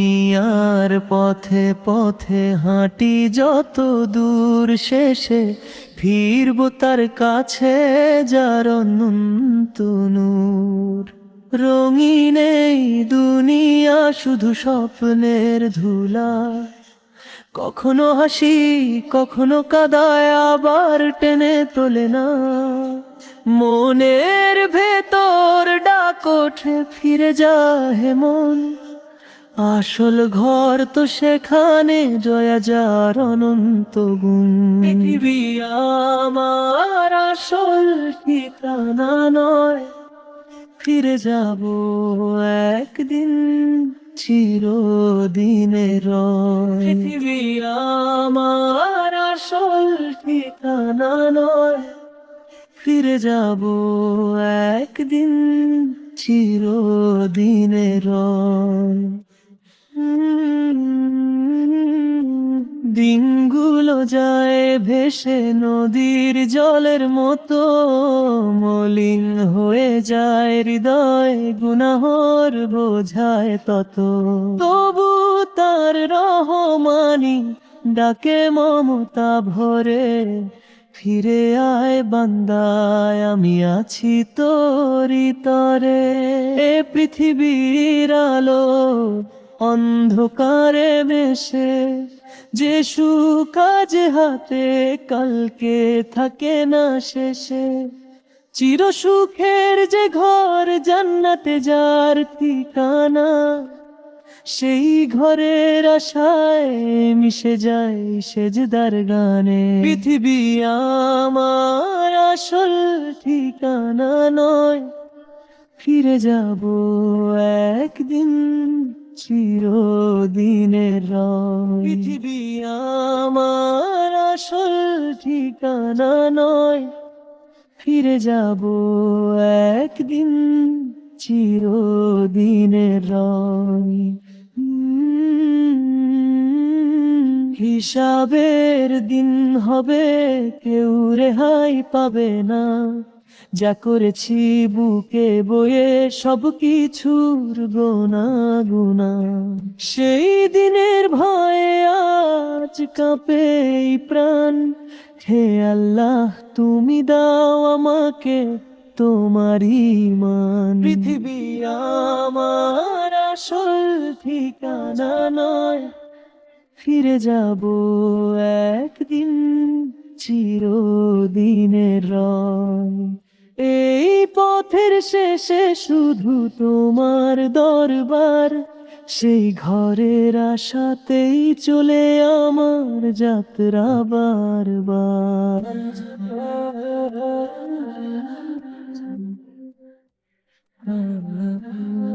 দুনিয়ার পথে পথে হাঁটি যত দূর শেষে ফিরব তার কাছে যার নূর। রঙিন এই দুনিয়া শুধু স্বপ্নের ধুলা। কখনো হাসি, কখনো কাদায় আবার টেনে তোলে না। মনের ভেতর ডাক ওঠে, ফিরে যায় মন। আসল ঘর তো সেখানে জয়া যার অনন্ত গুণ পৃথিবী আমার আসল ঠিকানা নয় ফিরে যাব একদিন চিরদিনের। পৃথিবী আমার আসল ঠিকানা নয় ফিরে যাব একদিন চিরদিনের। দিনগুলো যায় ভেসে নদীর জলের মতো, মলিন হয়ে যায় হৃদয়, গুনাহর বোঝায় তত। তবু তার রহমানি ডাকে মমতা ভরে, ফিরে আয় বান্দায়, আমি আছি তোরি তরে। এ পৃথিবীর আলো অন্ধকারে মেশে যে সুকাজ হাতে, কালকে থাকে না শেষে। চির সুখের যে ঘর জান্নাতে যার ঠিকানা, সেই ঘরের আশায় মিশে যায় সেজদার গানে। পৃথিবী আমার আসল ঠিকানা নয়, ফিরে যাব একদিন। চিরদিনের। পৃথিবী আমার আসল ঠিকানা নয় ফিরে যাব একদিন চিরদিনের রয়। হিসাবের দিন হবে, কেউ রেহাই পাবে না যা করেছি বুকে বয়ে সব কিছুর গোনা গুনা সেই দিনের ভয়ে আজ কাঁপে প্রাণ। হে আল্লাহ, তুমি দাও আমাকে তোমার ইমান পৃথিবী আমার আসল ঠিকানা নয়। ফিরে যাব একদিন চিরদিনের রয় এই পথের শেষে শুধু তোমার দরবার সেই ঘরের আশাতেই চলে আমার যাত্রা বারবার Mm-hmm.